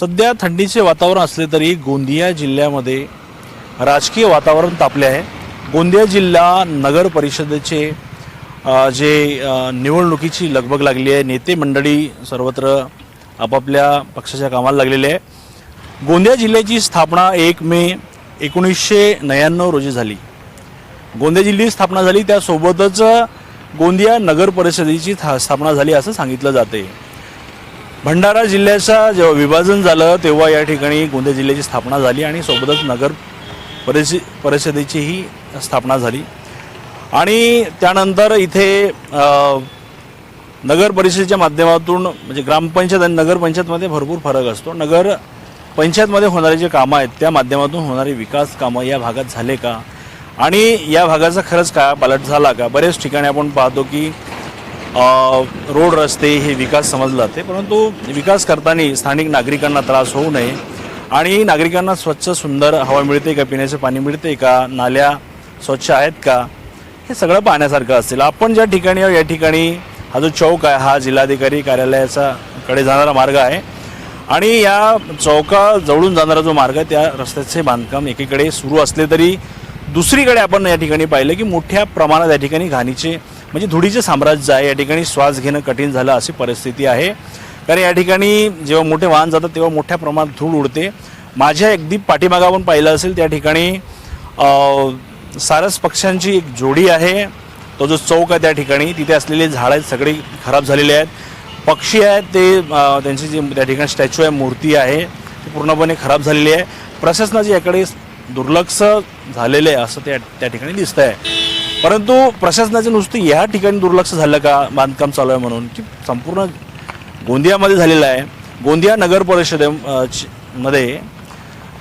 सध्या थंडीचे वातावरण असले तरी गोंदिया जिल्ह्यामध्ये राजकीय वातावरण तापले आहे. गोंदिया जिल्हा नगर परिषदेचे जे निवडणुकीची लगबग लागली आहे नेते मंडळी सर्वत्र आपापल्या पक्षाच्या कामाला लागलेले आहे. गोंदिया जिल्ह्याची स्थापना एक मे एकोणीसशे नव्याण्णव रोजी झाली. गोंदिया जिल्ह्याची स्थापना झाली त्यासोबतच गोंदिया नगर परिषदेची स्थापना झाली असं सांगितलं जाते. भंडारा जिल्ह्याचं जेव्हा विभाजन झालं तेव्हा या ठिकाणी गोंदिया जिल्ह्याची स्थापना झाली आणि सोबतच नगर परिषि परिषदेचीही स्थापना झाली. आणि त्यानंतर इथे नगर परिषदेच्या माध्यमातून म्हणजे ग्रामपंचायत आणि नगरपंचायतमध्ये भरपूर फरक असतो. नगर पंचायतमध्ये होणारे जे कामं आहेत त्या माध्यमातून होणारी विकास कामं या भागात झाले का? आणि या भागाचा खरंच काय पालट झाला का? बरेच ठिकाणी आपण पाहतो की रोड रस्ते हे विकास समजलं जाते परंतु विकास करताना स्थानिक नागरिकांना त्रास होऊ नये. आणि नागरिकांना स्वच्छ सुंदर हवा मिळते का? पिण्याचे पाणी मिळते का? नाल्या स्वच्छ आहेत का? हे सगळं पाहण्यासारखं असेल. आपण ज्या ठिकाणी आहोत, या ठिकाणी हा जो चौक आहे हा जिल्हाधिकारी कार्यालयाचा कडे जाणारा मार्ग आहे. आणि या चौका जवळून जाणारा जो मार्ग आहे त्या रस्त्याचे बांधकाम एकीकडे सुरू असले तरी दुसरीकडे आपण या ठिकाणी पाहिलं की मोठ्या प्रमाणात या ठिकाणी घाणीचे म्हणजे धुळीचे साम्राज्य आहे या ठिकाणी श्वास घेणं कठीण झालं अशी परिस्थिती आहे. कारण या ठिकाणी जेव्हा मोठे वाहन जातात तेव्हा मोठ्या प्रमाणात धूळ उडते. माझ्या अगदी पाठीमागा आपण पाहिलं असेल त्या ठिकाणी सारस पक्ष्यांची एक जोडी आहे. तो जो चौक आहे त्या ठिकाणी तिथे असलेले झाडं आहेत सगळे खराब झालेले आहेत. पक्षी आहेत ते त्यांची जी त्या ठिकाणी स्टॅच्यू आहे मूर्ती आहे ती पूर्णपणे खराब झालेली आहे. प्रशासनाचे याकडे दुर्लक्ष झालेलं आहे असं त्या त्या ठिकाणी दिसतं आहे परंतु प्रशासनाचं नुसतं या ठिकाणी दुर्लक्ष झालं का? बांधकाम चालू आहे म्हणून की संपूर्ण गोंदियामध्ये झालेलं आहे. गोंदिया नगर परिषदे मध्ये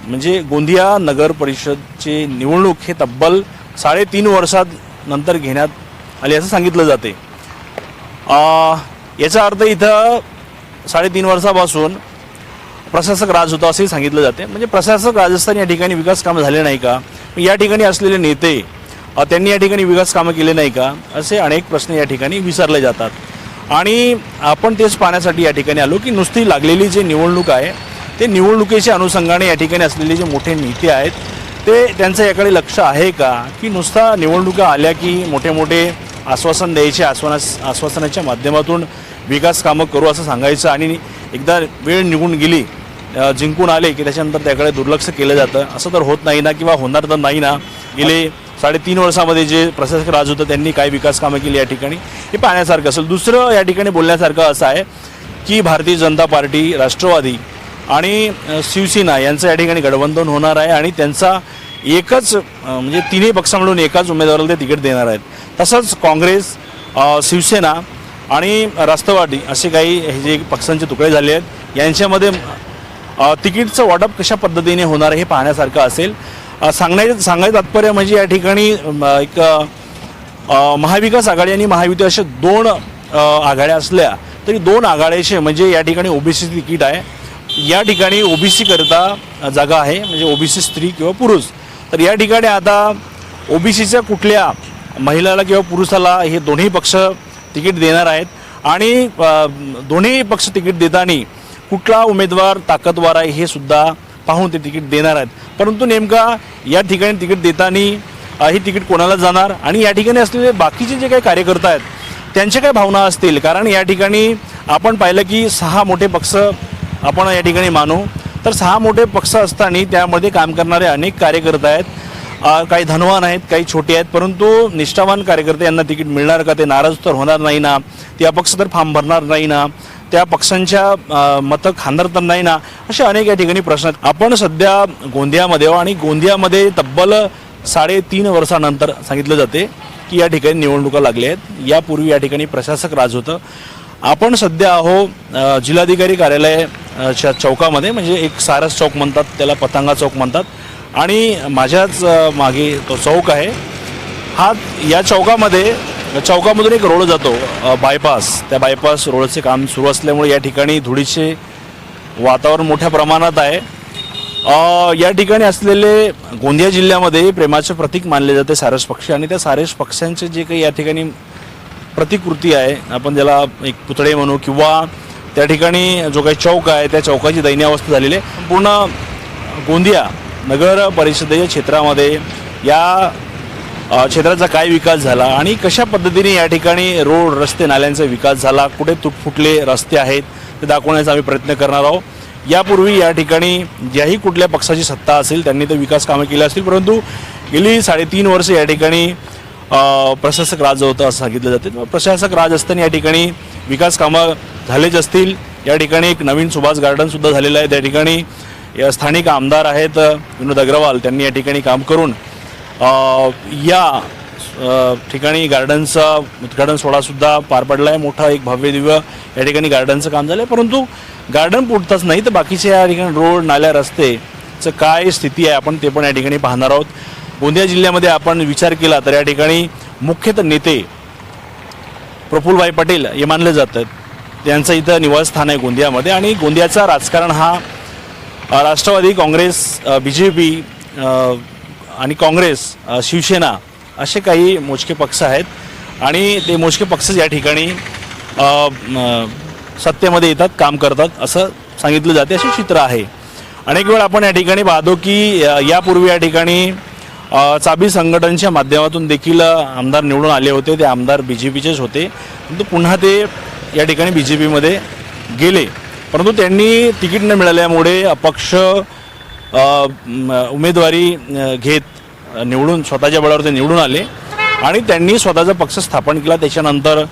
म्हणजे गोंदिया नगर परिषदची निवडणूक हे तब्बल साडेतीन वर्षात नंतर घेण्यात आली असं सांगितलं जाते. याचा अर्थ इथं साडेतीन वर्षापासून प्रशासक राज होता असंही सांगितलं जाते. म्हणजे प्रशासक राजस्थान या ठिकाणी विकास कामं झाले नाही का? या ठिकाणी असलेले नेते त्यांनी या ठिकाणी विकास कामं केले नाही का? असे अनेक प्रश्न या ठिकाणी विसरले जातात. आणि आपण तेच पाहण्यासाठी या ठिकाणी आलो की नुसती लागलेली जी निवडणूक आहे ते निवडणुकीच्या अनुषंगाने या ठिकाणी असलेले जे मोठे नेते आहेत ते त्यांचं याकडे लक्ष आहे का? की नुसता निवडणुका आल्या की मोठे मोठे आश्वासन द्यायचे आश्वास आश्वासनाच्या माध्यमातून विकास कामं करू असं सांगायचं आणि एकदा वेळ निघून गेली जिंकून आले की त्याच्यानंतर त्याकडे दुर्लक्ष केलं जातं असं तर होत नाही ना किंवा होणार तर नाही ना. गेले साडेतीन वर्षामध्ये जे प्रशासक राज होतं त्यांनी काय विकास कामं केली या ठिकाणी. हे पाहण्यासारखं असेल. दुसरं या ठिकाणी बोलण्यासारखं असं आहे की भारतीय जनता पार्टी राष्ट्रवादी आणि शिवसेना यांचं या ठिकाणी गठबंधन होणार आहे आणि त्यांचा एकच म्हणजे तिन्ही पक्ष मिळून एकाच उमेदवाराला ते तिकीट देणार आहेत. तसंच काँग्रेस शिवसेना आणि राष्ट्रवादी असे काही हे जे पक्षांचे तुकडे झाले आहेत यांच्यामध्ये तिकीटचं वाटप कशा पद्धतीने होणार हे पाहण्यासारखं असेल. सांगण्याचं सांगायचं तात्पर्य म्हणजे या ठिकाणी एक महाविकास आघाडी आणि महायुती अशा दोन आघाड्या असल्या तरी दोन आघाड्याचे म्हणजे या ठिकाणी ओबीसी तिकीट आहे. या ठिकाणी ओबीसी करता जागा आहे म्हणजे ओबीसी स्त्री किंवा पुरुष. तर या ठिकाणी आता ओबीसीच्या कुठल्या महिलाला किंवा पुरुषाला हे दोन्ही पक्ष तिकीट देणार आहेत. आणि दोन्ही पक्ष तिकीट देताना कुठला उमेदवार ताकदवार आहे हे सुद्धा पाहून ते तिकीट देणार आहेत. परंतु नेमका या ठिकाणी तिकीट देताना ही तिकीट कोणाला जाणार आणि या ठिकाणी असलेले बाकीचे जे काही कार्यकर्ता आहेत त्यांच्या काय भावना असतील? कारण या ठिकाणी आपण पाहिलं की सहा मोठे पक्ष आपण या ठिकाणी मानू. तर सहा मोठे पक्ष असताना त्यामध्ये काम करणारे अनेक कार्यकर्ते आहेत. काही धनवान आहेत काही छोटे आहेत. परंतु निष्ठावान कार्यकर्ते यांना तिकीट मिळणार का? ते नाराज तर होणार नाही ना. ते अपक्ष तर फॉर्म भरणार नाही ना. त्या पक्षांच्या मतं खांदर तर नाही ना असे अनेक या ठिकाणी प्रश्न आहेत. आपण सध्या गोंदियामध्ये आणि गोंदियामध्ये तब्बल साडेतीन वर्षानंतर सांगितलं जाते की या ठिकाणी निवडणुका लागल्या आहेत. यापूर्वी या ठिकाणी प्रशासक राज होतं. आपण सध्या आहो जिल्हाधिकारी कार्यालय च्या चौकामध्ये म्हणजे एक सारस चौक म्हणतात त्याला पतंगा चौक म्हणतात. आणि माझ्याच मागे तो चौक आहे. हा या चौकामध्ये चौकामधून एक रोड जातो बायपास त्या बायपास रोडचे काम सुरू असल्यामुळे या ठिकाणी धुळीचे वातावरण मोठ्या प्रमाणात आहे. या ठिकाणी असलेले गोंदिया जिल्ह्यामध्ये प्रेमाचे प्रतीक मानले जाते सारस पक्षी आणि त्या सारस पक्ष्यांचे जे काही या ठिकाणी प्रतिकृती आहे आपण ज्याला एक पुतळे म्हणू किंवा त्या ठिकाणी जो काही चौक आहे त्या चौकाची दयनीय अवस्था झालेली आहे. पूर्ण गोंदिया नगर परिषदेच्या क्षेत्रामध्ये या क्षेत्राचा काय विकास झाला आणि कशा पद्धतीने या ठिकाणी रोड रस्ते नाल्यांचा विकास झाला? कुठे तुटफुटले रस्ते आहेत? ते दाखवण्याचा आम्ही प्रयत्न करणार आहोत. यापूर्वी या ठिकाणी ज्याही कुठल्या पक्षाची सत्ता असेल त्यांनी तर विकास कामं केली असतील परंतु गेली साडेतीन वर्ष या ठिकाणी प्रशासक राज होतं असं सांगितलं जाते. प्रशासक राज असताना या ठिकाणी विकास कामं झालेच असतील. या ठिकाणी एक नवीन सुभाष गार्डनसुद्धा झालेलं आहे. त्या ठिकाणी या स्थानिक आमदार आहेत विनोद अग्रवाल त्यांनी या ठिकाणी काम करून या ठिकाणी गार्डनचा उद्घाटन सोहळासुद्धा पार पडला आहे मोठा एक भव्य दिव्य या ठिकाणी गार्डनचं काम झालं आहे परंतु गार्डन पुरतंच नाही तर बाकीचे या ठिकाणी रोड नाल्या रस्तेचं काय स्थिती आहे आपण ते पण या ठिकाणी पाहणार आहोत. गोंदिया जिल्ह्यामध्ये आपण विचार केला तर या ठिकाणी मुख्यतः नेते प्रफुल्लभाई पटेल हे मानले जातात. त्यांचं इथं निवासस्थान आहे गोंदियामध्ये आणि गोंदियाचा राजकारण हा Rashtrawadi Congress B J P आणि काँग्रेस शिवसेना असे काही मोजके पक्ष आहेत. आणि ते मोजके पक्षच या ठिकाणी सत्तेमध्ये येतात काम करतात असं सांगितलं जाते असे चित्र आहे. अनेक वेळ आपण या ठिकाणी पाहतो की यापूर्वी या ठिकाणी चाबी संघटनच्या माध्यमातून देखील आमदार निवडून आले होते. ते आमदार बी जे पीचेच होते. परंतु पुन्हा ते या ठिकाणी बी जे पीमध्ये गेले. परंतु त्यांनी तिकीट न मिळाल्यामुळे अपक्ष उमेदवारी घेत निवडून स्वतःच्या बळावर ते निवडून आले. आणि त्यांनी स्वतःचा पक्ष स्थापन केला. त्याच्यानंतर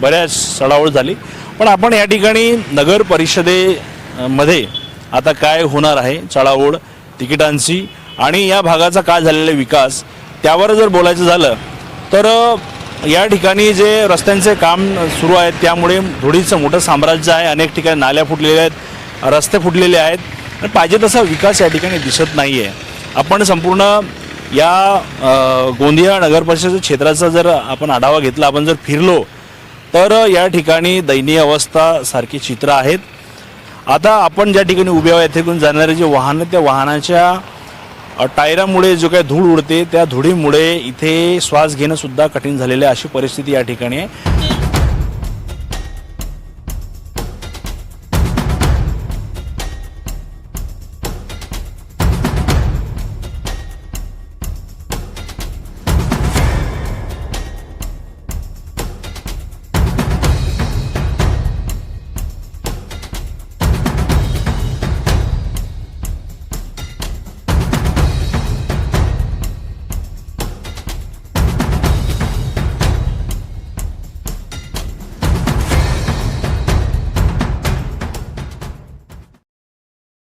बऱ्याच चढावळ झाली. पण आपण या ठिकाणी नगर परिषदेमध्ये आता काय होणार आहे? चढाओढ तिकिटांची आणि या भागाचा काय झालेला विकास त्यावर जर बोलायचं झालं तर या ठिकाणी जे रस्त्यांचे काम सुरू आहेत त्यामुळे धुळीचं मोठं साम्राज्य आहे. अनेक ठिकाणी नाल्या फुटलेल्या आहेत रस्ते फुटलेले आहेत. पाहिजे तसा विकास या ठिकाणी दिसत नाही आहे आपण संपूर्ण या गोंदिया नगर परिषद क्षेत्राचा जर आपण आढावा घेतला आपण जर फिरलो तर या ठिकाणी दयनीय अवस्था सारखी चित्र आहेत. आता आपण ज्या ठिकाणी उभे आहोत येथेकडून जाणारे जे वाहनं त्या वाहनाच्या टायरामुळे जो काही धूळ उडते त्या धुळीमुळे इथे श्वास घेणंसुद्धा कठीण झालेलं आहे अशी परिस्थिती या ठिकाणी आहे.